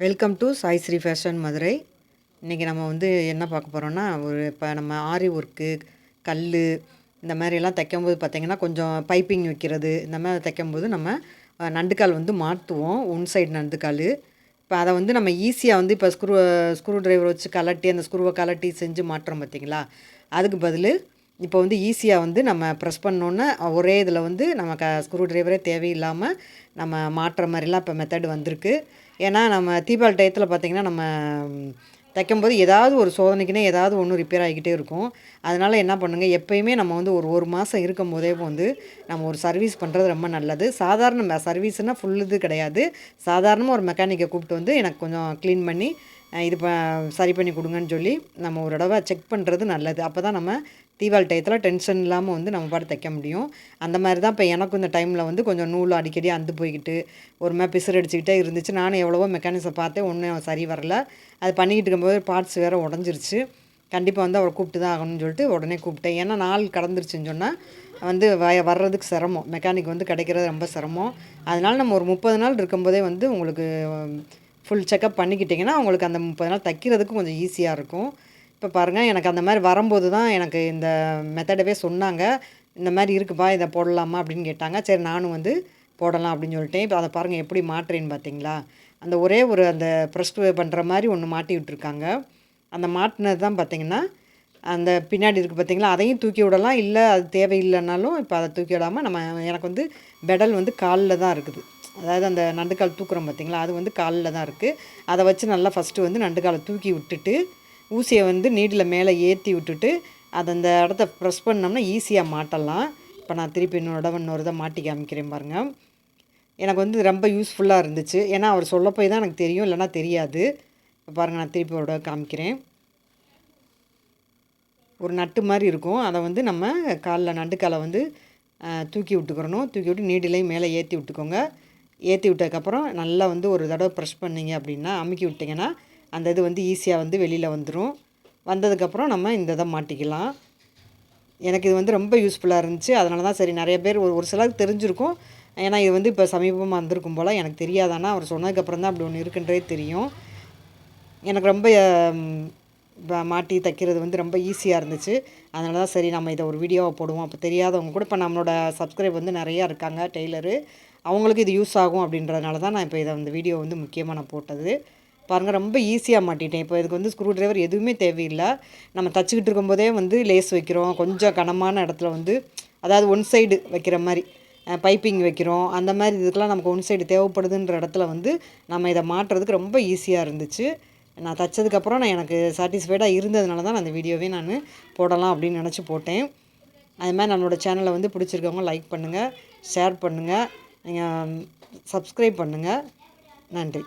Welcome to Sai Sri fashion Madurai இன்றைக்கி நம்ம வந்து என்ன பார்க்க போகிறோன்னா ஒரு இப்போ நம்ம ஆரி ஒர்க்கு கல் இந்த மாதிரிலாம் தைக்கும்போது பார்த்திங்கன்னா கொஞ்சம் பைப்பிங் வைக்கிறது இந்த மாதிரி தைக்கும்போது நம்ம நண்டுக்கால் வந்து மாற்றுவோம் ஒன் சைடு நண்டுக்கால். இப்போ அதை வந்து நம்ம ஈஸியாக வந்து இப்போ ஸ்க்ரூ ஸ்க்ரூ டிரைவர் வச்சு கலட்டி அந்த ஸ்க்ரூவை கலட்டி செஞ்சு மாட்டுறோம் பார்த்தீங்களா? அதுக்கு பதில் இப்போ வந்து ஈஸியாக வந்து நம்ம ப்ரெஸ் பண்ணோன்னே ஒரே இதில் வந்து நம்ம க ஸ்க்ரூ டிரைவரே தேவையில்லாமல் நம்ம மாட்டுற மாதிரிலாம் இப்போ மெத்தட் வந்திருக்கு. ஏன்னா நம்ம தீபாவளி டயத்தில் பார்த்திங்கன்னா நம்ம தைக்கும்போது ஏதாவது ஒரு சோதனைக்குனே ஏதாவது ஒன்று ரிப்பேர் ஆகிக்கிட்டே இருக்கும். அதனால் என்ன பண்ணுங்கள் எப்பயுமே நம்ம வந்து ஒரு ஒரு மாதம் இருக்கும் போதே வந்து நம்ம ஒரு சர்வீஸ் பண்ணுறது ரொம்ப நல்லது. சாதாரண சர்வீஸ்னால் ஃபுல் இது கிடையாது. சாதாரணமாக ஒரு மெக்கானிக்கை கூப்பிட்டு வந்து எனக்கு கொஞ்சம் க்ளீன் பண்ணி இது ப சரி பண்ணி கொடுங்கன்னு சொல்லி நம்ம ஒரு தடவை செக் பண்ணுறது நல்லது. அப்போ தான் நம்ம தீபாவளி டயத்தில் டென்ஷன் இல்லாமல் வந்து நம்ம பாட்டு தைக்க முடியும். அந்த மாதிரி தான் இப்போ எனக்கும் இந்த டைமில் வந்து கொஞ்சம் நூல் அடிக்கடி அந்து போய்கிட்டு ஒரு மாதிரி பிசுறு அடிச்சுக்கிட்டே இருந்துச்சு. நானும் எவ்வளவோ மெக்கானிக்ஸை பார்த்தேன். ஒன்றும் சரி வரல. அது பண்ணிக்கிட்டு இருக்கும்போது பார்ட்ஸ் வேறு உடஞ்சிருச்சு. கண்டிப்பாக வந்து அவரை கூப்பிட்டு தான் ஆகணும்னு சொல்லிட்டு உடனே கூப்பிட்டேன். ஏன்னா நாள் கடந்துருச்சுன்னு சொன்னால் வந்து வ வர்றதுக்கு சிரமம். மெக்கானிக் வந்து கிடைக்கிறது ரொம்ப சிரமம். அதனால் நம்ம ஒரு முப்பது நாள் இருக்கும்போதே வந்து உங்களுக்கு ஃபுல் செக்கப் பண்ணிக்கிட்டிங்கன்னா உங்களுக்கு அந்த முப்பது நாள் தைக்கிறதுக்கும் கொஞ்சம் ஈஸியாக இருக்கும். இப்போ பாருங்கள் எனக்கு அந்த மாதிரி வரும்போது தான் எனக்கு இந்த மெத்தடவே சொன்னாங்க. இந்த மாதிரி இருக்குப்பா இதை போடலாமா அப்படின்னு கேட்டாங்க. சரி நானும் வந்து போடலாம் அப்படின்னு சொல்லிட்டேன். இப்போ அதை பாருங்கள் எப்படி மாட்டுறேன்னு பார்த்தீங்களா? அந்த ஒரே ஒரு அந்த ப்ரெஸ் பண்ணுற மாதிரி ஒன்று மாட்டி விட்டுருக்காங்க. அந்த மாட்டினது தான் பார்த்தீங்கன்னா அந்த பின்னாடி இருக்குது பார்த்தீங்களா? அதையும் தூக்கி விடலாம். இல்லை அது தேவையில்லைனாலும் இப்போ அதை தூக்கி விடாமல் நம்ம எனக்கு வந்து பெடல் வந்து காலில் தான் இருக்குது. அதாவது அந்த நண்டுக்கால் தூக்குறோம் பார்த்திங்களா அது வந்து காலில் தான் இருக்குது அதை வச்சு நல்லா ஃபஸ்ட்டு வந்து நண்டுக்காலை தூக்கி விட்டுட்டு ஊசியை வந்து நீட்டில் மேலே ஏற்றி விட்டுட்டு அதை அந்த இடத்த ப்ரெஸ் பண்ணோம்னா ஈஸியாக மாட்டலாம். இப்போ நான் திருப்பி இன்னொரு இன்னொரு இதை மாட்டி காமிக்கிறேன் பாருங்கள் எனக்கு வந்து ரொம்ப யூஸ்ஃபுல்லாக இருந்துச்சு. ஏன்னா அவர் சொல்ல போய் தான் எனக்கு தெரியும் இல்லைனா தெரியாது. இப்போ பாருங்கள் நான் திருப்பி ஒரு தடவை காமிக்கிறேன். ஒரு நட்டு மாதிரி இருக்கும். அதை வந்து நம்ம காலில் நண்டுக்காலை வந்து தூக்கி விட்டுக்கிறணும். தூக்கி விட்டு நீடிலையும் மேலே ஏற்றி விட்டுக்கோங்க. ஏற்றி விட்டதுக்கப்புறம் நல்லா வந்து ஒரு தடவை ப்ரெஷ் பண்ணீங்க அப்படின்னா அமுக்கி விட்டிங்கன்னா அந்த இது வந்து ஈஸியாக வந்து வெளியில் வந்துடும் வந்ததுக்கப்புறம் நம்ம இந்த இதை மாட்டிக்கலாம். எனக்கு இது வந்து ரொம்ப யூஸ்ஃபுல்லாக இருந்துச்சு. அதனால தான் சரி நிறைய பேர் ஒரு ஒரு சிலருக்கு தெரிஞ்சிருக்கும். ஏன்னா இது வந்து இப்போ சமீபமாக வந்திருக்கும் போல் எனக்கு தெரியாதானா அவர் சொன்னதுக்கப்புறம் தான் அப்படி ஒன்று இருக்குன்றதே தெரியும். எனக்கு ரொம்ப மாட்டி தைக்கிறது வந்து ரொம்ப ஈஸியாக இருந்துச்சு. அதனால தான் சரி நம்ம இதை ஒரு வீடியோவை போடுவோம். அப்போ தெரியாதவங்க கூட இப்போ நம்மளோட சப்ஸ்கிரைப் வந்து நிறையா இருக்காங்க டெய்லரு. அவங்களுக்கு இது யூஸ் ஆகும் அப்படின்றதுனால தான் நான் இப்போ இதை அந்த வீடியோ வந்து முக்கியமாக நான் போட்டது. பாருங்கள் ரொம்ப ஈஸியாக மாட்டிட்டேன். இப்போ இதுக்கு வந்து ஸ்க்ரூ டிரைவர் எதுவுமே தேவையில்லை. நம்ம தச்சுக்கிட்டு இருக்கும்போதே வந்து லேஸ் வைக்கிறோம். கொஞ்சம் கனமான இடத்துல வந்து அதாவது ஒன் சைடு வைக்கிற மாதிரி பைப்பிங் வைக்கிறோம். அந்த மாதிரி இதுக்கெலாம் நமக்கு ஒன் சைடு தேவைப்படுதுன்ற இடத்துல வந்து நம்ம இதை மாட்டுறதுக்கு ரொம்ப ஈஸியாக இருந்துச்சு. நான் தைச்சதுக்கப்புறம் நான் எனக்கு சாட்டிஸ்ஃபைடாக இருந்ததுனால தான் நான் அந்த வீடியோவே நான் போடலாம் அப்படின்னு நினச்சி போட்டேன். அது மாதிரி நம்மளோட சேனலை வந்து பிடிச்சிருக்கவங்க லைக் பண்ணுங்கள் ஷேர் பண்ணுங்கள் நீங்கள் சப்ஸ்கிரைப் பண்ணுங்கள் நன்றி